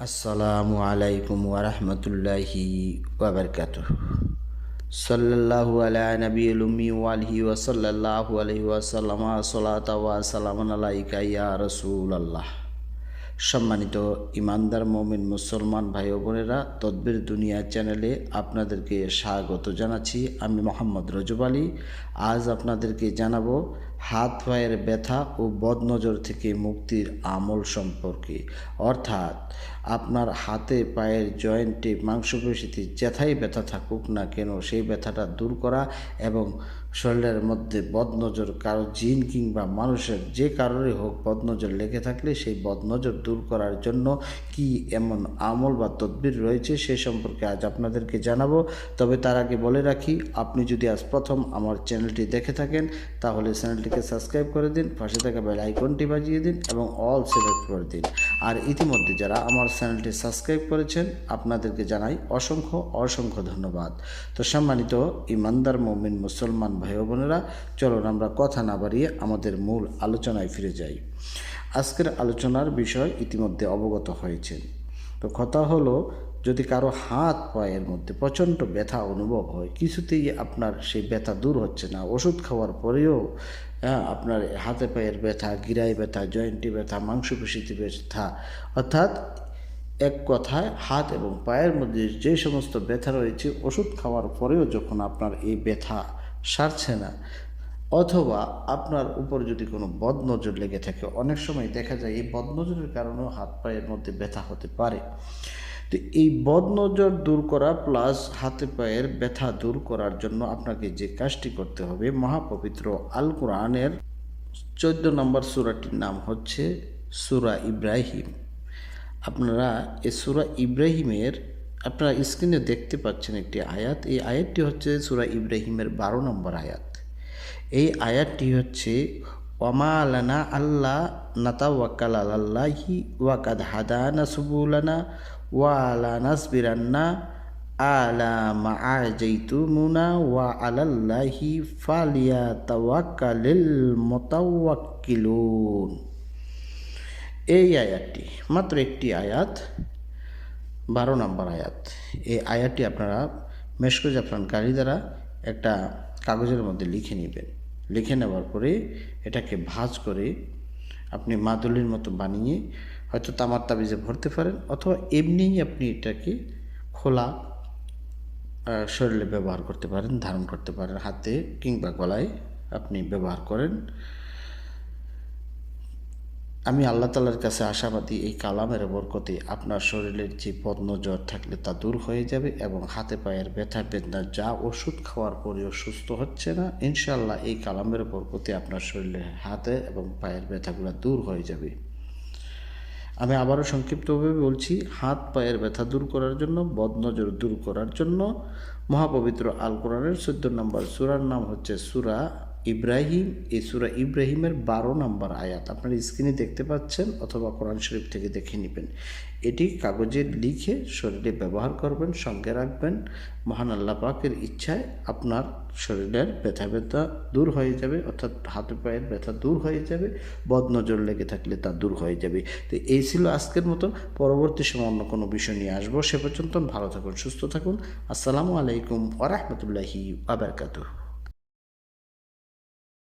আসসালামু আলাইকুম ওরহমতুল্লাহি ওবরকাত সাল্লাল্লাহু আলা নবীল উম্মি ওয়ালিহি ওয়া সাল্লাল্লাহু আলাইহি ওয়া সাল্লামা সালাতা ওয়া সালামান আলাইকা ইয়া রাসূলুল্লাহ সম্মানিত ইমানদার মমিন মুসলমান ভাই ও বোনেরা, তদ্বির দুনিয়া চ্যানেলে আপনাদেরকে স্বাগত জানাচ্ছি। আমি মোহাম্মদ রজব আলী। আজ আপনাদেরকে জানাব হাত পায়ের ব্যথা ও বদনজর থেকে মুক্তির আমল সম্পর্কে। অর্থাৎ আপনার হাতে পায়ের জয়েন্টে মাংসপেশিতে যেথাই ব্যথা থাকুক না কেন, সেই ব্যথাটা দূর করা এবং শরীরের মধ্যে বদনজর, কারও জিন কিংবা মানুষের যে কারোরই হোক বদনজর লেগে থাকলে সেই বদনজর দূর করার জন্য কি এমন আমল বা তদবির রয়েছে সে সম্পর্কে আজ আপনাদেরকে জানাব। তবে তার আগে বলে রাখি, আপনি যদি আজ প্রথম আমার চ্যানেলটি দেখে থাকেন, তাহলে চ্যানেলটিকে সাবস্ক্রাইব করে দিন, পাশে থাকা বেল আইকনটি বাজিয়ে দিন এবং অল সিলেক্ট করে দিন। আর ইতিমধ্যে যারা আমার চ্যানেলটি সাবস্ক্রাইব করেছেন, আপনাদেরকে জানাই অসংখ্য অসংখ্য ধন্যবাদ। তো সম্মানিত ইমানদার, মমিন, মুসলমান ভাই বোনেরা, চলুন আমরা কথা না বাড়িয়ে আমাদের মূল আলোচনায় ফিরে যাই। আজকের আলোচনার বিষয় ইতিমধ্যে অবগত হয়েছেন। তো কথা হলো যদি কারও হাত পায়ের মধ্যে প্রচণ্ড ব্যথা অনুভব হয় কিছুতেই আপনার সেই ব্যথা দূর হচ্ছে না। ওষুধ খাওয়ার পরেও হ্যাঁ, আপনার হাতে পায়ের ব্যথা গিরাই ব্যথা জয়েন্টি ব্যথা মাংসপেশিতে ব্যথা অর্থাৎ এক কথায় হাত এবং পায়ের মধ্যে যে সমস্ত ব্যথা রয়েছে ওষুধ খাওয়ার পরেও যখন আপনার এই ব্যথা সারছে না অথবা আপনার উপর যদি কোনো বদনজর লেগে থাকে, অনেক সময় দেখা যায় এই বদনজরের কারণেও হাত পায়ের মধ্যে ব্যথা হতে পারে। তো এই বদনজর দূর করা প্লাস হাতে পায়ের ব্যথা দূর করার জন্য আপনাকে যে কাজটি করতে হবে, মহাপবিত্র আল কোরআনের চোদ্দ নম্বর সুরাটির নাম হচ্ছে সুরা ইব্রাহিম। আপনারা এই সুরা ইব্রাহিমের, আপনারা স্ক্রিনে দেখতে পাচ্ছেন একটি আয়াত। এই আয়াতটি হচ্ছে সুরা ইব্রাহিমের বারো নম্বর আয়াত। এই আয়াতটি হচ্ছে ওমা আলানা আল্লাহ নাতা ওয়াকাল আল্লাহি ওয়াকাদ হাদানা সুবুলানা ওয়া আলা নাসবিরান্না আলা মা আজাইতুমুনা ওয়া আলাল্লাহি ফালিয়া তাওয়াক্কালিল মুতাওয়াক্কিলুন। এই আয়াতটি, মাত্র একটি আয়াত, বারো নম্বর আয়াত। এই আয়াতটি আপনারা মেশকো জাফরান কারি দ্বারা একটা কাগজের মধ্যে লিখে নেবেন। লিখে নেওয়ার পরে এটাকে ভাজ করে আপনি মাদুলির মতো বানিয়ে হয়তো তামার তাবিজে ভরতে পারেন অথবা এমনিই আপনি এটাকে খোলা শরীরে ব্যবহার করতে পারেন, ধারণ করতে পারেন, হাতে কিংবা গলায় আপনি ব্যবহার করেন। আমি আল্লাহ তালার কাছে আশাবাদী এই কালামের বরকতে আপনার শরীরের যে পদ্মজ্বর থাকলে তা দূর হয়ে যাবে এবং হাতে পায়ের ব্যথা, বেদনা, যা ওষুধ খাওয়ার পরেও সুস্থ হচ্ছে না ইনশাল্লাহ এই কালামের বরকতে আপনার শরীরের হাতে এবং পায়ের ব্যথাগুলো দূর হয়ে যাবে। আমি আবারও সংক্ষিপ্তভাবে বলছি, হাত, পায়ের ব্যথা দূর করার জন্য, বদনজর দূর করার জন্য মহাপবিত্র আল কোরআনের চোদ্দ নম্বর সুরার নাম হচ্ছে সুরা ইব্রাহিম, এই সুরা ইব্রাহিমের বারো নম্বর আয়াত। আপনার স্ক্রিনে দেখতে পাচ্ছেন অথবা কোরআন শরীফ থেকে দেখে নেবেন। এটি কাগজে লিখে শরীরে ব্যবহার করবেন, সঙ্গে রাখবেন। মহান আল্লাহ পাকের ইচ্ছায় আপনার শরীরের ব্যথা ব্যথা দূর হয়ে যাবে, অর্থাৎ হাতে পায়ের ব্যথা দূর হয়ে যাবে, বদনজর লেগে থাকলে তা দূর হয়ে যাবে। তো এই ছিল আজকের মতো। পরবর্তী সময় অন্য কোনো বিষয় নিয়ে আসব। সে পর্যন্ত ভালো থাকুন, সুস্থ থাকুন। আসসালামু আলাইকুম ওরহমতুল্লাহি আবরকাতুহ